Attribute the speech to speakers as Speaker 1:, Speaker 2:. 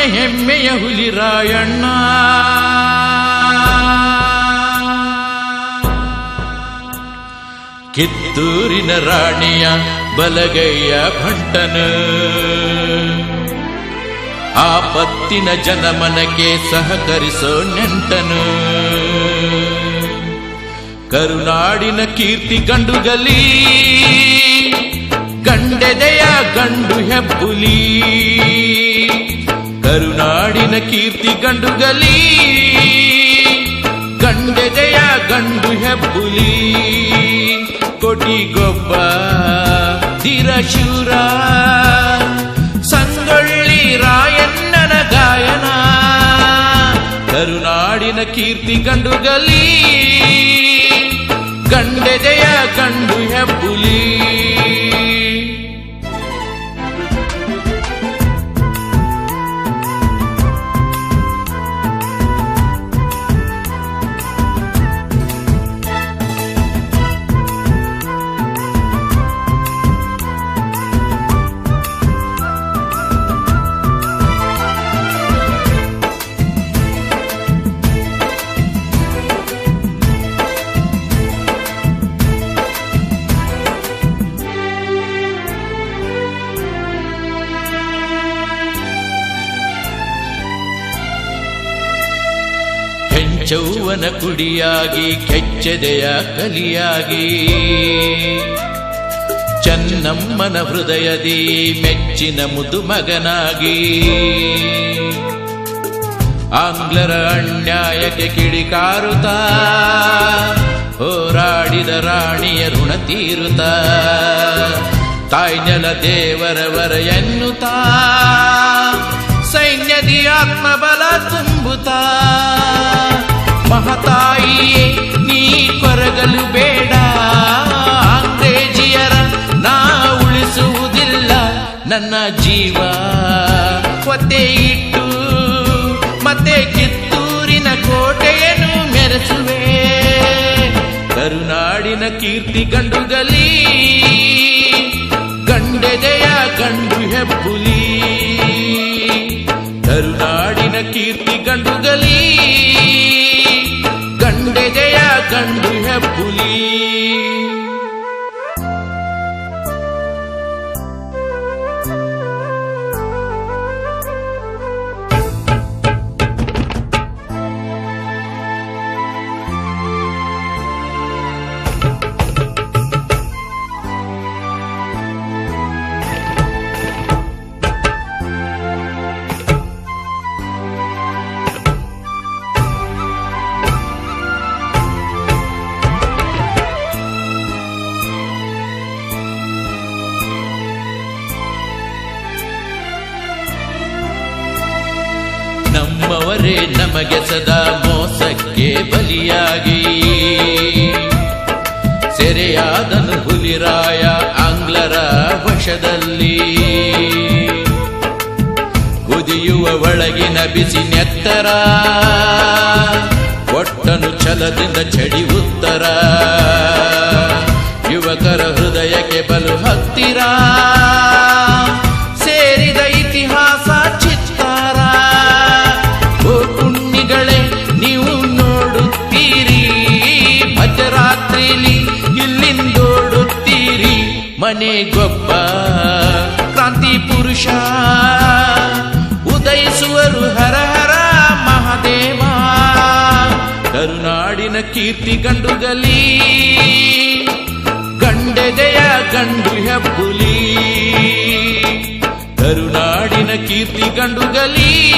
Speaker 1: ಹೆಮ್ಮೆಯ ಹುಲಿ ರಾಯಣ್ಣ. ಕಿತ್ತೂರಿನ ರಾಣಿಯ ಬಲಗೈಯ ಭಂಟನು. ಆಪತ್ತಿನ ಜನಮನಕ್ಕೆ ಸಹಕರಿಸೋ ನೆಂಟನು. ಕರುನಾಡಿನ ಕೀರ್ತಿ ಗಂಡುಗಲಿ, ಗಂಡೆದೆಯ ಗಂಡು ಹೆಬ್ಬುಲಿ. ಕರುನಾಡಿನ ಕೀರ್ತಿ ಗಂಡುಗಲಿ, ಗಂಡೆದೆಯ ಗಂಡು ಹೆಬ್ಬುಲಿ, ಕೊಟಿಗೊಬ್ಬ ಧೀರಶೂರ ಸಂಗೊಳ್ಳಿ ರಾಯಣ್ಣನ ಗಾಯನ, ಕರುನಾಡಿನ ಕೀರ್ತಿ ಗಂಡುಗಲಿ, ಗಂಡೆದೆಯ ಗಂಡು ಹೆಬ್ಬುಲಿ. ಹೆಂಚೌವನ ಕುಡಿಯಾಗಿ, ಕೆಚ್ಚೆದೆಯ ಕಲಿಯಾಗಿ. ಚನ್ನಮ್ಮನ ಹೃದಯದಿ ಮೆಚ್ಚಿನ ಮುದುಮಗನಾಗಿ. ಆಂಗ್ಲರ ಅನ್ಯಾಯಕ್ಕೆ ಕಿಡಿಕಾರುತ ಹೋರಾಡಿದ ರಾಣಿಯ ಋಣ ತಾಯ್ನಲ ದೇವರವರಯನ್ನುತಾ ದೇವರವರ ಎನ್ನುತ್ತಾ, ಸೈನ್ಯದಿ ಆತ್ಮಬಲ ತುಂಬುತ್ತಾ. ನನ್ನ ಜೀವ ಒತ್ತೆ ಇಟ್ಟು, ಮತ್ತೆ ಕಿತ್ತೂರಿನ ಕೋಟೆಯನ್ನು ಮೆರೆಸುವೆ. ಕರುನಾಡಿನ ಕೀರ್ತಿ ಗಂಡುಗಲಿ, ಗಂಡೆದೆಯ ಗಂಡು ಹೆಬ್ಬುಲಿ. ಕರುನಾಡಿನ ಕೀರ್ತಿ ಗಂಡುಗಲಿ, ಗಂಡೆದೆಯ ಗಂಡು ಹೆಬ್ಬುಲಿ. ನಮ್ಮವರೇ ನಮಗೆ ಸದಾ ಮೋಸಕ್ಕೆ ಬಲಿಯಾಗಿ. ಸೆರೆಯಾದನು ಹುಲಿರಾಯ ಆಂಗ್ಲರ ವಶದಲ್ಲಿ. ಕುದಿಯುವ ಒಳಗಿನ ಬಿಸಿ ನೆತ್ತರ, ಒಟ್ಟನು ಛಲದಿಂದ ಚಡಿ ಉತ್ತರ. ಯುವಕರ ಹೃದಯಕ್ಕೆ ಬಲು ಹತ್ತಿರ. ಸೇರಿದ ಇತಿಹಾಸ ಮನೆಗೊಬ್ಬ ಕ್ರಾಂತಿ ಪುರುಷ, ಉದಯಿಸುವರು ಹರ ಹರ ಮಹಾದೇವ. ಕರುನಾಡಿನ ಕೀರ್ತಿ ಗಂಡುಗಲಿ, ಗಂಡೆದೆಯ ಗಂಡು ಹೆಬ್ಬುಲಿ. ಕರುನಾಡಿನ ಕೀರ್ತಿ ಗಂಡುಗಲಿ.